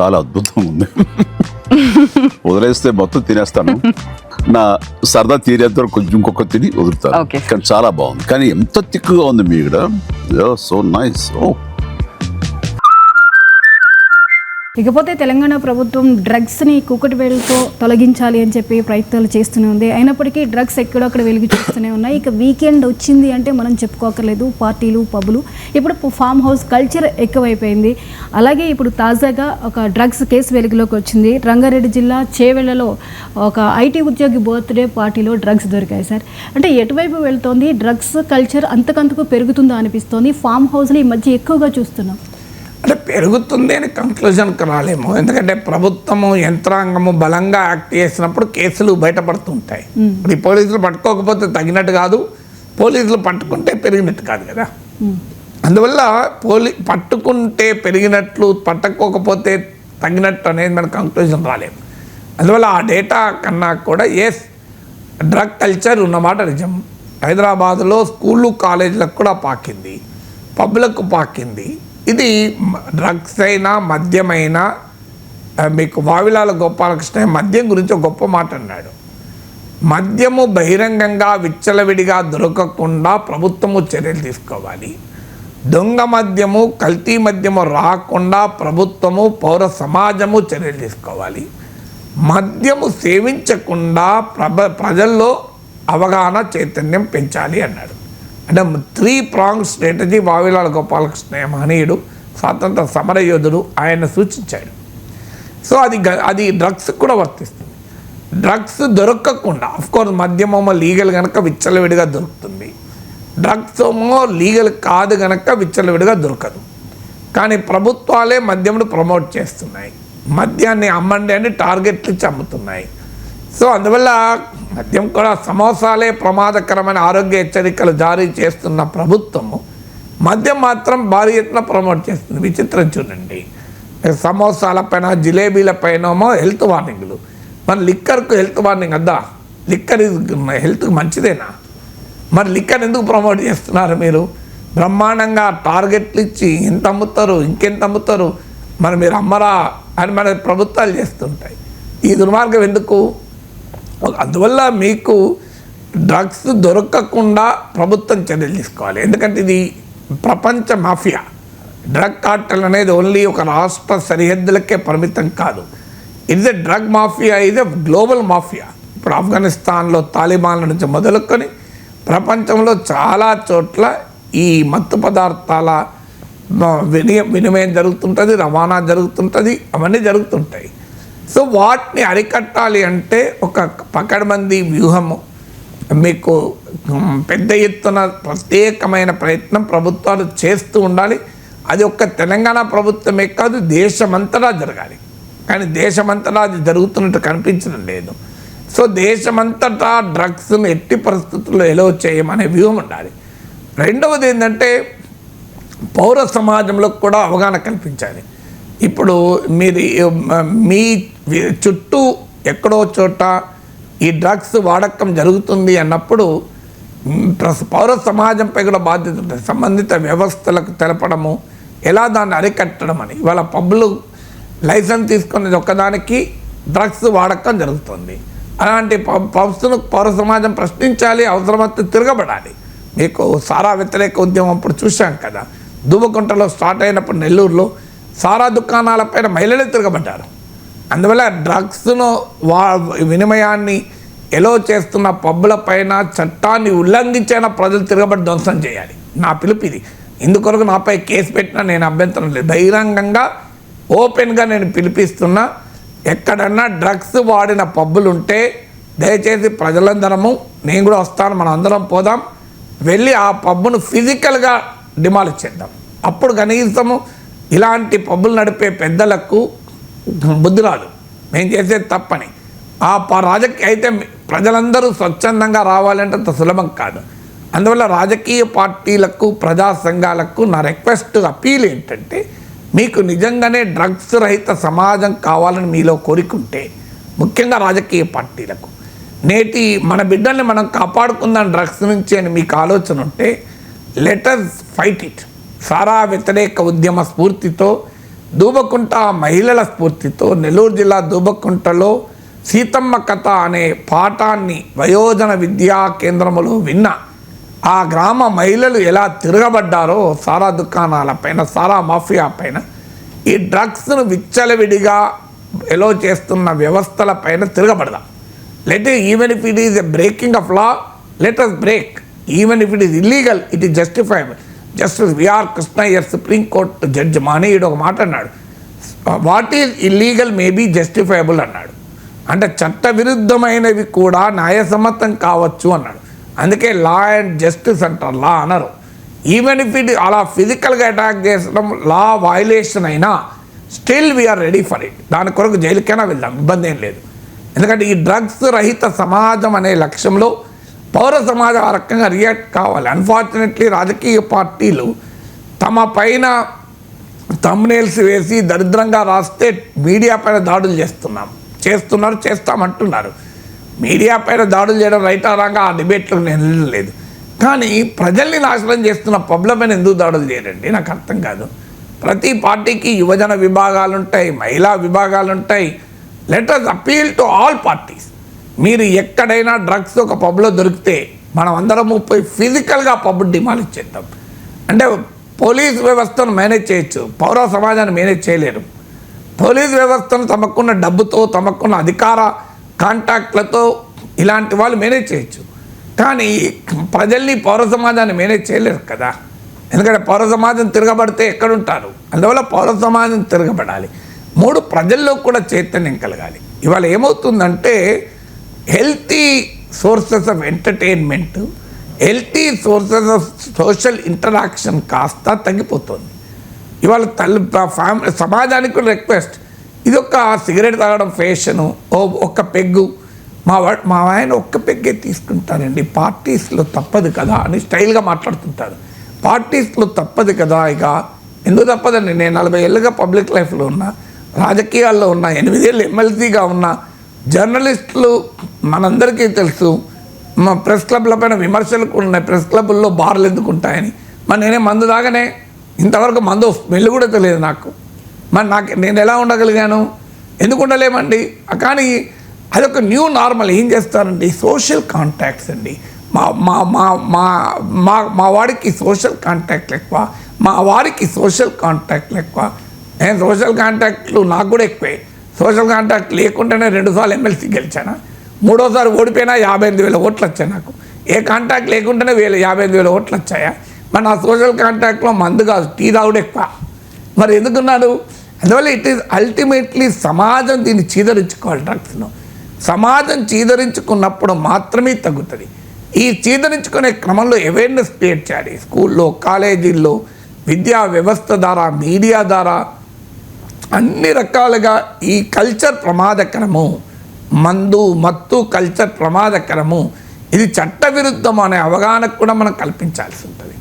చాలా అద్భుతంగా ఉంది. వదిలేస్తే మొత్తం తినేస్తాను. నా సరదా తీరేంత వరకు కొంచెం ఇంకొక తిని వదులుతాను. కానీ చాలా బాగుంది. కానీ ఎంత తిక్కుగా ఉంది మీ ఇక్కడ. సో నైస్ ఓ ఇకపోతే తెలంగాణ ప్రభుత్వం డ్రగ్స్ని కుకటివేలుతో తొలగించాలి అని చెప్పి ప్రయత్నాలు చేస్తూనే ఉంది. అయినప్పటికీ డ్రగ్స్ ఎక్కడొక్కడ వెలుగు చూస్తూనే ఉన్నాయి. ఇక వీకెండ్ వచ్చింది అంటే మనం చెప్పుకోకర్లేదు. పార్టీలు పబ్బులు. ఇప్పుడు ఫామ్ హౌస్ కల్చర్ ఎక్కువైపోయింది. అలాగే ఇప్పుడు తాజాగా ఒక డ్రగ్స్ కేసు వెలుగులోకి వచ్చింది. రంగారెడ్డి జిల్లా చేవెళ్ళలో ఒక ఐటీ ఉద్యోగి బర్త్డే పార్టీలో డ్రగ్స్ దొరికాయి సార్. అంటే ఎటువైపు వెళ్తోంది? డ్రగ్స్ కల్చర్ అంతకంతకు పెరుగుతుందా అనిపిస్తోంది. ఫామ్ హౌస్ని ఈ మధ్య ఎక్కువగా చూస్తున్నాం. అంటే పెరుగుతుంది అని కంక్లూజన్కి రాలేము. ఎందుకంటే ప్రభుత్వము యంత్రాంగము బలంగా యాక్ట్ చేసినప్పుడు కేసులు బయటపడుతుంటాయి. ఇప్పుడు ఈ పోలీసులు పట్టుకోకపోతే తగినట్టు కాదు. పోలీసులు పట్టుకుంటే పెరిగినట్టు కాదు కదా. అందువల్ల పోలీ పట్టుకుంటే పెరిగినట్లు పట్టుకోకపోతే తగినట్టు అనేది మన కంక్లూజన్ రాలేము అందువల్ల ఆ డేటా కన్నా కూడా ఎస్ డ్రగ్ కల్చర్ ఉన్నమాట నిజం. హైదరాబాద్లో స్కూళ్ళు కాలేజీలకు కూడా పాకింది. పబ్లకు పాకింది. ఇది డ్రగ్స్ అయినా మద్యమైనా మీకు వావిలాల గోపాలకృష్ణ మద్యం గురించి గొప్ప మాట అన్నాడు. మద్యము బహిరంగంగా విచ్చలవిడిగా దొరకకుండా ప్రభుత్వము చర్యలు తీసుకోవాలి. దొంగ మద్యము కల్తీ మద్యము రాకుండా ప్రభుత్వము పౌర సమాజము చర్యలు తీసుకోవాలి. మద్యము సేవించకుండా ప్రభ ప్రజల్లో అవగాహన చైతన్యం పెంచాలి అన్నాడు. అంటే three prong strategy Vavilala Gopalakrishna మహనీయుడు స్వాతంత్ర సమరయోధుడు ఆయన సూచించాడు. సో అది గ- అది డ్రగ్స్ కూడా వర్తిస్తుంది. డ్రగ్స్ దొరకకుండా కోర్స్ మద్యమేమో లీగల్ కనుక విచ్చలవిడిగా దొరుకుతుంది. డ్రగ్స్ ఏమో లీగల్ కాదు కనుక విచ్చలవిడిగా దొరకదు. కానీ ప్రభుత్వాలే మద్యమును ప్రమోట్ చేస్తున్నాయి. మద్యాన్ని అమ్మండి అని టార్గెట్లు ఇచ్చి అమ్ముతున్నాయి. సో అందువల్ల మద్యం కూడా సమోసాలే ప్రమాదకరమైన ఆరోగ్య హెచ్చరికలు జారీ చేస్తున్న ప్రభుత్వము మద్యం మాత్రం భారీ ఎత్తున ప్రమోట్ చేస్తుంది. విచిత్రం చూడండి. సమోసాల పైన జిలేబీల హెల్త్ వార్నింగ్లు. మరి లిక్కర్కు హెల్త్ వార్నింగ్ అద్దా? లిక్కర్ హెల్త్ మంచిదేనా? మరి లిక్కర్ ఎందుకు ప్రమోట్ చేస్తున్నారు మీరు? బ్రహ్మాండంగా టార్గెట్లు ఇచ్చి ఎంత అమ్ముతారు ఇంకెంత అమ్ముతారు? మరి మీరు అమ్మరా అని మన ప్రభుత్వాలు చేస్తుంటాయి. ఈ దుర్మార్గం ఎందుకు? అందువల్ల మీకు డ్రగ్స్ దొరకకుండా ప్రభుత్వం చర్యలు తీసుకోవాలి. ఎందుకంటే ఇది ప్రపంచ మాఫియా. డ్రగ్ కార్టల్ అనేది ఓన్లీ ఒక రాష్ట్ర సరిహద్దులకే పరిమితం కాదు. ఇది డ్రగ్ మాఫియా ఇది గ్లోబల్ మాఫియా ఇప్పుడు ఆఫ్ఘనిస్తాన్లో తాలిబాన్ల నుంచి మొదలుకొని ప్రపంచంలో చాలా చోట్ల ఈ మత్తు పదార్థాల వినియ వినిమయం జరుగుతుంటుంది రవాణా జరుగుతుంటుంది అవన్నీ జరుగుతుంటాయి. సో వాటిని అరికట్టాలి అంటే ఒక పకడ్బందీ వ్యూహము. మీకు పెద్ద ఎత్తున ప్రత్యేకమైన ప్రయత్నం ప్రభుత్వాలు చేస్తూ ఉండాలి. అది ఒక్క తెలంగాణ ప్రభుత్వమే కాదు దేశమంతటా జరగాలి. కానీ దేశమంతటా అది జరుగుతున్నట్టు కనిపించడం లేదు. సో దేశమంతటా డ్రగ్స్ను ఎట్టి పరిస్థితుల్లో ఎలో చేయమనే వ్యూహం ఉండాలి. రెండవది ఏంటంటే పౌర సమాజంలో కూడా అవగాహన కల్పించాలి. ఇప్పుడు మీరు మీ చుట్టూ ఎక్కడో చోట ఈ డ్రగ్స్ వాడకం జరుగుతుంది అన్నప్పుడు పౌర సమాజంపై కూడా బాధ్యత ఉంటుంది. సంబంధిత వ్యవస్థలకు తెలపడము ఎలా దాన్ని అరికట్టడం అని. ఇవాళ పబ్లు లైసెన్స్ తీసుకున్నది ఒక్కదానికి డ్రగ్స్ వాడకం జరుగుతుంది. అలాంటి పబ్ పబ్స్ను పౌర సమాజం ప్రశ్నించాలి అవసరమైతే తిరగబడాలి. మీకు సారా వ్యతిరేక ఉద్యమం అప్పుడు చూశాం కదా. దుబ్బకుంటలో స్టార్ట్ అయినప్పుడు నెల్లూరులో సారా దుకాణాలపైన మహిళలు తిరగబడ్డారు. అందువల్ల డ్రగ్స్ను వా వినిమయాన్ని ఎలో చేస్తున్న పబ్బుల పైన చట్టాన్ని ఉల్లంఘించిన ప్రజలు తిరగబడి ధ్వంసం చేయాలి. నా పిలుపు ఇది. ఇందుకొరకు నాపై కేసు పెట్టినా నేను అభ్యంతరం లేదు. బహిరంగంగా ఓపెన్గా నేను పిలిపిస్తున్నా ఎక్కడన్నా డ్రగ్స్ వాడిన పబ్బులు ఉంటే దయచేసి ప్రజలందరము నేను కూడా వస్తాను మనం అందరం పోదాం. వెళ్ళి ఆ పబ్బును ఫిజికల్గా డిమాలిష్ చేద్దాం. అప్పుడు కనీసము ఇలాంటి పబ్బులు నడిపే పెద్దలకు బుద్ధి రాదు మేము చేసేది తప్పని. ఆ ప- రాజకీయ అయితే ప్రజలందరూ స్వచ్ఛందంగా రావాలంటే అంత సులభం కాదు. అందువల్ల రాజకీయ పార్టీలకు ప్రజా సంఘాలకు నా రిక్వెస్ట్ అపీల్ ఏంటంటే మీకు నిజంగానే డ్రగ్స్ రహిత సమాజం కావాలని మీలో కోరికుంటే ముఖ్యంగా రాజకీయ పార్టీలకు. నేటి మన బిడ్డల్ని మనం కాపాడుకుందాం డ్రగ్స్ నుంచి అని మీకు ఆలోచన ఉంటే లెటర్స్ ఫైట్ ఇట్. సారా వ్యతిరేక ఉద్యమ స్ఫూర్తితో దూబకుంట మహిళల స్ఫూర్తితో నెల్లూరు జిల్లా దూబకుంటలో సీతమ్మ కథ అనే పాఠాన్ని వయోజన విద్యా కేంద్రములో విన్న ఆ గ్రామ మహిళలు ఎలా తిరగబడ్డారో సారా దుకాణాల పైన సారా మాఫియా పైన ఈ డ్రగ్స్ను విచ్చలవిడిగా ఎలో చేస్తున్న వ్యవస్థల పైన తిరగబడదాం? Let even if it is a breaking of law let us break even if it is illegal it is justifiable justice VR Krishna Iyer supreme court judge judge మానేయుడు ఒక మాట అన్నాడు. What is illegal maybe justifiable అన్నాడు. అంటే చట్టవిరుద్ధమైనవి కూడా న్యాయసమ్మతం కావచ్చు అన్నాడు. అందుకే law and justice అంటారు లా అనరు. ఈవెన్ ఇఫ్ ఇట్ అలా ఫిజికల్గా అటాక్ చేసడం లా వయలేషన్ అయినా still we are ready for it దాని కొరకు జైలుకైనా వెళ్దాం ఇబ్బంది ఏం లేదు. ఎందుకంటే ఈ డ్రగ్స్ రహిత సమాజం అనే లక్ష్యంలో పౌర సమాజం ఆ రకంగా రియాక్ట్ కావాలి. అన్ఫార్చునేట్లీ రాజకీయ పార్టీలు తమ పైన తమ్నేల్స్ వేసి దరిద్రంగా రాస్తే మీడియా పైన దాడులు చేస్తున్నాం. చేస్తున్నారు చేస్తామంటున్నారు. మీడియా పైన దాడులు చేయడం రైట్ రాగా ఆ డిబేట్లో నేను లేదు కానీ ప్రజల్ని నాశనం చేస్తున్న పబ్ల పైన ఎందుకు దాడులు చేయరండి? నాకు అర్థం కాదు. ప్రతి పార్టీకి యువజన విభాగాలు ఉంటాయి మహిళా విభాగాలు ఉంటాయి let us appeal to all parties మీరు ఎక్కడైనా డ్రగ్స్ ఒక పబ్లో దొరికితే మనం అందరం పోయి ఫిజికల్గా పబ్ డిమాలిష్ చేద్దాం అంటే పోలీస్ వ్యవస్థను మేనేజ్ చేయొచ్చు. పౌర సమాజాన్ని మేనేజ్ చేయలేరు. పోలీస్ వ్యవస్థను తమకున్న డబ్బుతో తమకున్న అధికార కాంటాక్ట్లతో ఇలాంటి వాళ్ళు మేనేజ్ చేయొచ్చు. కానీ ప్రజల్ని పౌర సమాజాన్ని మేనేజ్ చేయలేరు కదా. ఎందుకంటే పౌర సమాజం తిరగబడితే ఎక్కడుంటారు? అందువల్ల పౌర సమాజం తిరగబడాలి. మూడు ప్రజల్లో కూడా చైతన్యం కలగాలి. ఇవాళ ఏమవుతుందంటే healthy sources of entertainment healthy sources of social interaction కాస్త తగ్గిపోతుంది. ఇవాళ తల్లి ఫ్యామిలీ సమాజానికి కూడా రిక్వెస్ట్. ఇది ఒక సిగరెట్ తాగడం ఫ్యాషను ఓ ఒక్క పెగ్గు. మా మా ఆయన ఒక్క పెగ్గే తీసుకుంటారండి. పార్టీస్లో తప్పదు కదా అని స్టైల్గా మాట్లాడుతుంటారు. పార్టీస్లో తప్పదు కదా ఇక. ఎందుకు తప్పదండి? నేను నలభై ఏళ్ళుగా పబ్లిక్ లైఫ్లో ఉన్నా రాజకీయాల్లో ఉన్నా ఎనిమిదేళ్ళు ఎమ్మెల్సీగా ఉన్నా జర్నలిస్టులు మనందరికీ తెలుసు మా ప్రెస్ క్లబ్ల పైన విమర్శలు ఉన్నాయి ప్రెస్ క్లబ్ల్లో బార్లు ఎందుకు ఉంటాయని మరి నేనే మందు దాగానే ఇంతవరకు మందు స్మెల్ కూడా తెలియదు నాకు. మరి నాకు నేను ఎలా ఉండగలిగాను? ఎందుకు ఉండలేమండి? కానీ అదొక న్యూ నార్మల్. ఏం చేస్తారండి? సోషల్ కాంటాక్ట్స్ అండి. మా మా మా మా మా మా వాడికి సోషల్ కాంటాక్ట్లు ఎక్కువ. మా వారికి సోషల్ కాంటాక్ట్లు ఎక్కువ. నేను సోషల్ కాంటాక్ట్లు నాకు కూడా ఎక్కువే. సోషల్ కాంటాక్ట్ లేకుండానే రెండుసార్లు ఎమ్మెల్సీ గెలిచాను? మూడోసారి ఓడిపోయినా యాభై ఎనిమిది వేల ఓట్లు వచ్చాయి నాకు. ఏ కాంటాక్ట్ లేకుండానే వేల యాభై ఐదు వేల ఓట్లు వచ్చాయా? మరి నా సోషల్ కాంటాక్ట్లో మందు కాదు టీ తాగుడు ఎక్కువ. మరి ఎందుకున్నాడు? అందువల్ల ఇట్ ఈస్ అల్టిమేట్లీ సమాజం దీన్ని చీదరించుకోవాలి డ్రగ్స్ను సమాజం చీదరించుకున్నప్పుడు మాత్రమే తగ్గుతుంది. ఈ చీదరించుకునే క్రమంలో అవేర్నెస్ క్రియేట్ చేయాలి. స్కూల్లో కాలేజీల్లో విద్యా వ్యవస్థ ద్వారా మీడియా ద్వారా అన్ని రకాలుగా ఈ కల్చర్ ప్రమాదకరము మందు మత్తు కల్చర్ ప్రమాదకరము ఇది చట్టవిరుద్ధం అనే అవగాహన కూడా మనం కల్పించాల్సి ఉంటుంది.